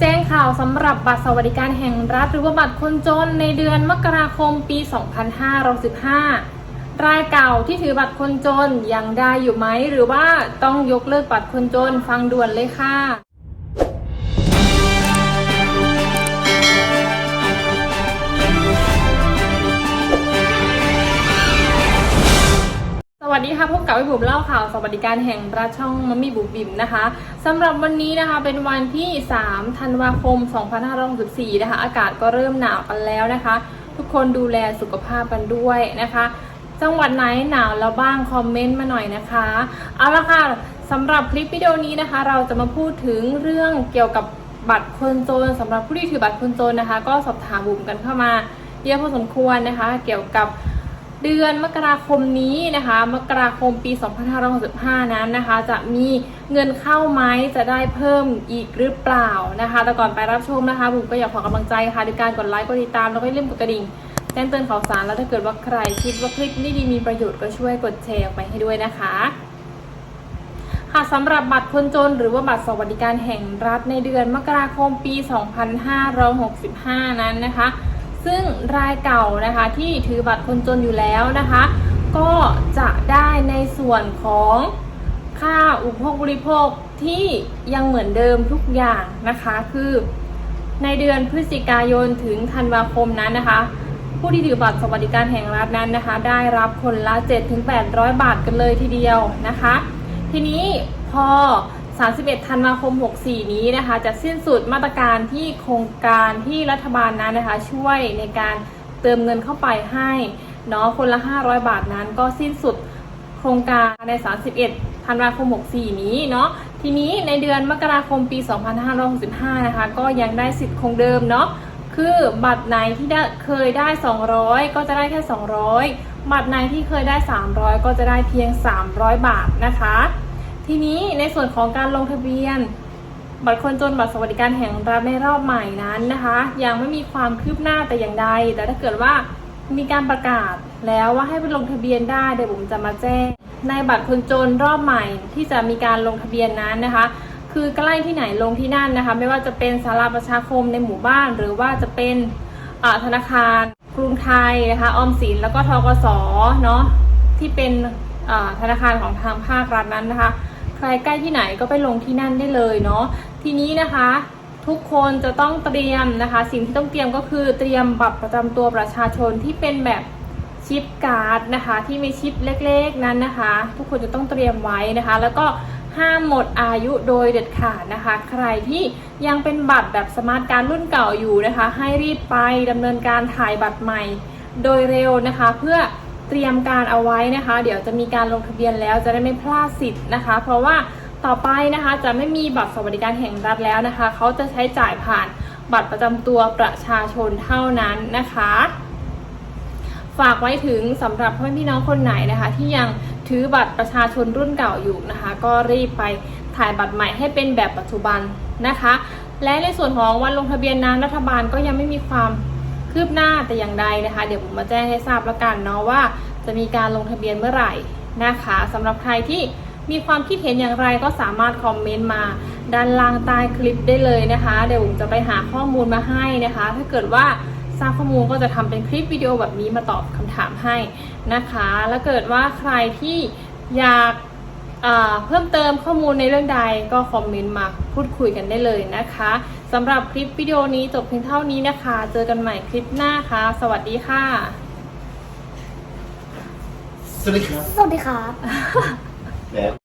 แจ้งข่าวสำหรับบัตรสวัสดิการแห่งรัฐ หรือว่าบัตรคนจนในเดือนมกราคมปี 2515 รายเก่าที่ถือบัตรคนจนยังได้อยู่ไหม หรือว่าต้องยกเลิกบัตรคนจนฟังด่วนเลยค่ะ วัสดีค่ะพบกับวิบุ๋มเล่าข่าวสวัสดิการแห่งรัฐช่องมัมมี่บุ๋มบิ๋มนะคะสำหรับวันนี้นะคะเป็นวันที่3ธันวาคม 2564นะคะ อากาศก็เริ่มหนาวกันแล้วนะคะ ทุกคนดูแลสุขภาพกันด้วยนะคะ จังหวัดไหนหนาวแล้วบ้างคอมเมนต์มาหน่อยนะคะเอาละค่ะสำหรับคลิปวิดีโอนี้นะคะ เราจะมาพูดถึงเรื่องเกี่ยวกับบัตรคนจนสำหรับผู้ที่ถือบัตรคนจนนะคะ ก็สอบถามบุ๋มกันเข้ามาเยอะพอสมควรนะคะ เกี่ยวกับ เดือนมกราคมนี้นะคะ มกราคมปี 2565 นั้นนะคะ จะมีเงินเข้าไหมจะได้เพิ่มอีกหรือเปล่านะคะ แต่ก่อนไปรับชมนะคะบุ๋มก็อยากขอกำลังใจค่ะด้วยการกดไลค์กดติดตามแล้วก็อย่ลืมกดกระดิ่งแจ้งเตือนข่าวสารแล้วถ้าเกิดว่าใครคิดว่าคลิปนี้ดีมีประโยชน์ก็ช่วยกดแชร์ออกไปให้ด้วยนะคะค่ะสำหรับบัตรคนจนหรือว่าบัตรสวัสดิการแห่งรัฐในเดือนมกราคมปี 2565 นั้นนะคะ ซึ่งรายเก่านะคะที่ถือบัตรคนจนอยู่แล้วนะคะ ก็จะได้ในส่วนของค่าอุปโภคบริโภคที่ยังเหมือนเดิมทุกอย่างนะคะ คือในเดือนพฤศจิกายนถึงธันวาคมนั้นนะคะ ผู้ที่ถือบัตรสวัสดิการแห่งรัฐนั้นนะคะ ได้รับคนละ 7-800 บาทกันเลยทีเดียวนะคะ ทีนี้พอ 31 ธันวาคม 64 นี้นะคะ จะสิ้นสุดมาตรการที่โครงการที่รัฐบาลนั้นนะคะ ช่วยในการเติมเงินเข้าไปให้เนาะคนละ 500 บาทนั้นก็สิ้นสุดโครงการใน 31 ธันวาคม 64 นี้เนาะทีนี้ในเดือนมกราคมปี 2565 นะคะ ก็ยังได้สิทธิ์คงเดิมเนาะคือบัตรไหนที่ได้เคยได้ 200 ก็จะได้แค่ 200 บัตรไหนที่เคยได้ 300 ก็จะได้เพียง 300 บาทนะคะ ทีนี้ในส่วนของการลงทะเบียน บัตรคนจนบัตรสวัสดิการแห่งรัฐในรอบใหม่นั้นนะคะ ยังไม่มีความคืบหน้าแต่อย่างใด แต่ถ้าเกิดว่ามีการประกาศแล้วว่าให้ไปลงทะเบียนได้เดี๋ยวผมจะมาแจ้ง ในบัตรคนจนรอบใหม่ที่จะมีการลงทะเบียนนั้นนะคะ คือใกล้ที่ไหนลงที่นั่นนะคะ ไม่ว่าจะเป็นสาราประชาคมในหมู่บ้าน หรือว่าจะเป็นธนาคาร กรุงไทยนะคะออมสินแล้วก็ทกสเนาะที่เป็นธนาคารของทางภาครัฐนั้นนะคะ ใครใกล้ที่ไหนก็ไปลงที่นั่นได้เลยเนาะทีนี้นะคะทุกคนจะต้องเตรียมนะคะ สิ่งที่ต้องเตรียมก็คือเตรียมบัตรประจำตัวประชาชนที่เป็นแบบชิปการ์ดนะคะ ที่มีชิปเล็กๆนั้นนะคะ ทุกคนจะต้องเตรียมไว้นะคะ แล้วก็ห้ามหมดอายุโดยเด็ดขาดนะคะ ใครที่ยังเป็นบัตรแบบสมาร์ทการ์ดรุ่นเก่าอยู่นะคะ ให้รีบไปดำเนินการถ่ายบัตรใหม่โดยเร็วนะคะ เพื่อ เตรียมการเอาไว้นะคะ เดี๋ยวจะมีการลงทะเบียนแล้วจะได้ไม่พลาดสิทธิ์นะคะ เพราะว่าต่อไปนะคะจะไม่มีบัตรสวัสดิการแห่งรัฐแล้วนะคะ เขาจะใช้จ่ายผ่านบัตรประจำตัวประชาชนเท่านั้นนะคะ ฝากไว้ถึงสำหรับพ่อพี่น้องคนไหนนะคะ ที่ยังถือบัตรประชาชนรุ่นเก่าอยู่นะคะ ก็รีบไปถ่ายบัตรใหม่ให้เป็นแบบปัจจุบันนะคะ และในส่วนของวันลงทะเบียนนั้นรัฐบาลก็ยังไม่มีความ คืบหน้าแต่อย่างใดนะคะ เดี๋ยวผมมาแจ้งให้ทราบแล้วกันเนาะว่า จะมีการลงทะเบียนเมื่อไหร่นะคะสำหรับใครที่มีความคิดเห็นอย่างไรก็สามารถคอมเมนต์มาด้านล่างใต้คลิปได้เลยนะคะ เดี๋ยวผมจะไปหาข้อมูลมาให้นะคะ ถ้าเกิดว่าทราบข้อมูลก็จะทำเป็นคลิปวิดีโอแบบนี้มาตอบคำถามให้นะคะ แล้วเกิดว่าใครที่อยากเพิ่มเติมข้อมูลในเรื่องใดก็คอมเมนต์มาพูดคุยกันได้เลยนะคะ สำหรับคลิปวิดีโอนี้จบเพียงเท่านี้นะคะ เจอกันใหม่คลิปหน้าค่ะ สวัสดีค่ะ สวัสดีครับ สวัสดีครับแล้ว